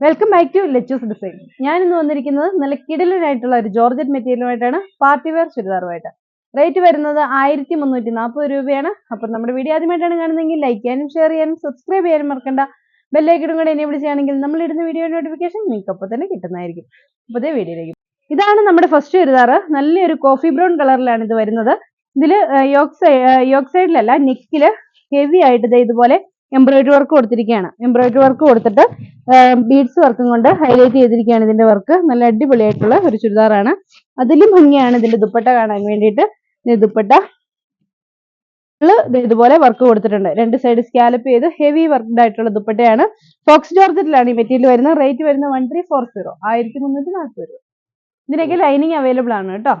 Welcome back to Lechus design ഞാൻ ഇന്ന് വന്നിരിക്കുന്നത് നല്ല കിടലനായിട്ടുള്ള ഒരു ജോർജറ്റ് മെറ്റീരിയലുമായിട്ടാണ് പാർട്ടി വെയർ ചുരിദാറുമായിട്ട് റേറ്റ് വരുന്നത് ആയിരത്തി മുന്നൂറ്റി നാൽപ്പത് രൂപയാണ്. അപ്പം നമ്മുടെ വീഡിയോ ആദ്യമായിട്ടാണ് കാണുന്നതെങ്കിൽ ലൈക്ക് ചെയ്യാനും ഷെയർ ചെയ്യാനും സബ്സ്ക്രൈബ് ചെയ്യാനും മറക്കണ്ട. ബെല്ലൈക്കണും കൂടെ എന്നെ വിളിച്ചാണെങ്കിൽ നമ്മൾ ഇടുന്ന വീഡിയോ നോട്ടിഫിക്കേഷൻ നിങ്ങൾക്ക് അപ്പോൾ തന്നെ കിട്ടുന്നതായിരിക്കും. അപ്പോൾ അതേ വീഡിയോയിലേക്ക്. ഇതാണ് നമ്മുടെ ഫസ്റ്റ് ചുരിദാറ്. നല്ലൊരു കോഫി ബ്രൗൺ കളറിലാണ് ഇത് വരുന്നത്. ഇതിൽ യോക്ക് സൈഡ് നെക്കിൽ ഹെവി ആയിട്ട് ഇതുപോലെ എംബ്രോയിഡറി വർക്ക് കൊടുത്തിരിക്കുകയാണ്. എംബ്രോയിഡറി വർക്ക് കൊടുത്തിട്ട് ബീഡ്സ് വർക്കും കൊണ്ട് ഹൈലൈറ്റ് ചെയ്തിരിക്കുകയാണ് ഇതിന്റെ വർക്ക്. നല്ല അടിപൊളിയായിട്ടുള്ള ഒരു ചുരിദാറാണ്. അതിലും ഭംഗിയാണ് ഇതിന്റെ ദുപ്പട്ട കാണാൻ വേണ്ടിയിട്ട്. ദുപ്പട്ട ഇതുപോലെ വർക്ക് കൊടുത്തിട്ടുണ്ട്. രണ്ട് സൈഡ് സ്കാലപ്പ് ചെയ്ത് ഹെവി വർക്ക്ഡ് ആയിട്ടുള്ള ദുപ്പട്ടയാണ്. ഫോക്സ് ജോർജറ്റിലാണ് ഈ മെറ്റീരിയൽ വരുന്നത്. റേറ്റ് വരുന്നത് വൺ ത്രീ ഫോർ സീറോ. ആയിരത്തി മുന്നൂറ്റി നാൽപ്പത് രൂപ. ഇതിനൊക്കെ ലൈനിങ് അവൈലബിൾ ആണ് കേട്ടോ.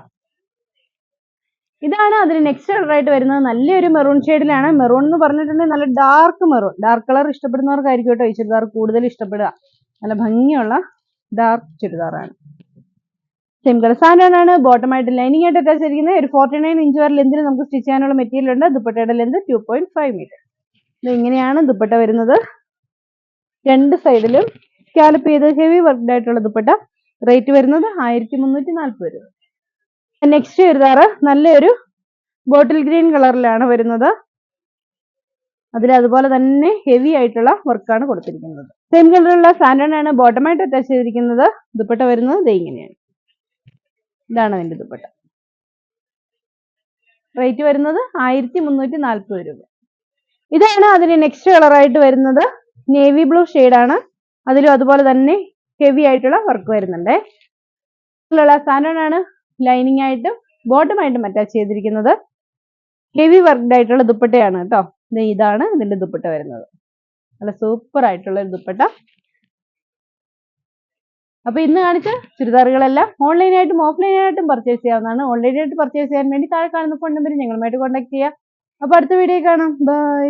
ഇതാണ് അതിന് നെക്സ്റ്റ് കളർ ആയിട്ട് വരുന്നത്. നല്ലൊരു മെറൂൺ ഷെയ്ഡിലാണ് മെറൂൺ എന്ന് പറഞ്ഞിട്ടുണ്ടെങ്കിൽ നല്ല ഡാർക്ക് മെറൂൺ ഡാർക്ക് കളർ ഇഷ്ടപ്പെടുന്നവർക്കായിരിക്കും കേട്ടോ ഈ ചുരിദാർ കൂടുതൽ ഇഷ്ടപ്പെടുക. നല്ല ഭംഗിയുള്ള ഡാർക്ക് ചുരിദാറാണ്. സെയിം കളർ സാധനമാണ് ബോട്ടം ആയിട്ട് ലൈനിങ് ആയിട്ട് അറ്റാച്ച് ചെയ്തിരിക്കുന്നത് ഒരു ഫോർട്ടി നയൻ ഇഞ്ച് വരെ ലെന്തിന് നമുക്ക് സ്റ്റിച്ച് ചെയ്യാനുള്ള മെറ്റീരിയൽ ഉണ്ട്. ദുപ്പട്ടയുടെ length two point five metre ഇത് ഇങ്ങനെയാണ് ദുപ്പട്ട വരുന്നത്. രണ്ട് സൈഡിലും സ്കാലപ്പ് ചെയ്ത് ഹെവി വർക്ക്ഡ് ആയിട്ടുള്ള ദുപ്പട്ട. റേറ്റ് വരുന്നത് ആയിരത്തി മുന്നൂറ്റി നാൽപ്പത് രൂപ. നെക്സ്റ്റ് ചുരിദാറ് നല്ലൊരു ബോട്ടിൽ ഗ്രീൻ കളറിലാണ് വരുന്നത്. അതിൽ അതുപോലെ തന്നെ ഹെവി ആയിട്ടുള്ള വർക്കാണ് കൊടുത്തിരിക്കുന്നത്. സെയിം കളറുള്ള സാൻഡാണ് ബോട്ടമായിട്ട് അറ്റാച്ച് ചെയ്തിരിക്കുന്നത്. ദുപ്പട്ട വരുന്നത് ദേ ഇങ്ങനെയാണ്. ഇതാണ് അതിന്റെ ദുപ്പട്ട. റേറ്റ് വരുന്നത് ആയിരത്തി മുന്നൂറ്റി നാൽപ്പത് രൂപ. ഇതാണ് അതിന് നെക്സ്റ്റ് കളറായിട്ട് വരുന്നത്. നേവി ബ്ലൂ ആണ്. അതിലും അതുപോലെ തന്നെ ഹെവി ആയിട്ടുള്ള വർക്ക് വരുന്നുണ്ട്. സാൻഡൺ ആണ് ലൈനിങ് ആയിട്ടും ബോട്ടമായിട്ടും അറ്റാച്ച് ചെയ്തിരിക്കുന്നത് ഹെവി വർക്ക്ഡ് ആയിട്ടുള്ള ദുപ്പട്ടയാണ് കേട്ടോ. ഇതാണ് ഇതിന്റെ ദുപ്പട്ട വരുന്നത്. നല്ല സൂപ്പർ ആയിട്ടുള്ള ഒരു ദുപ്പട്ട. അപ്പൊ ഇന്ന് കാണിച്ച ചുരിദാറുകളെല്ലാം ഓൺലൈനായിട്ടും ഓഫ്ലൈനായിട്ടും പർച്ചേസ് ചെയ്യാവുന്നതാണ്. ഓൺലൈനായിട്ട് പർച്ചേസ് ചെയ്യാൻ വേണ്ടി താഴെ കാണുന്ന ഫോൺ നമ്പറിൽ ഞങ്ങളുമായിട്ട് കോൺടാക്ട് ചെയ്യുക അപ്പൊ അടുത്ത വീഡിയോ കാണാം. ബൈ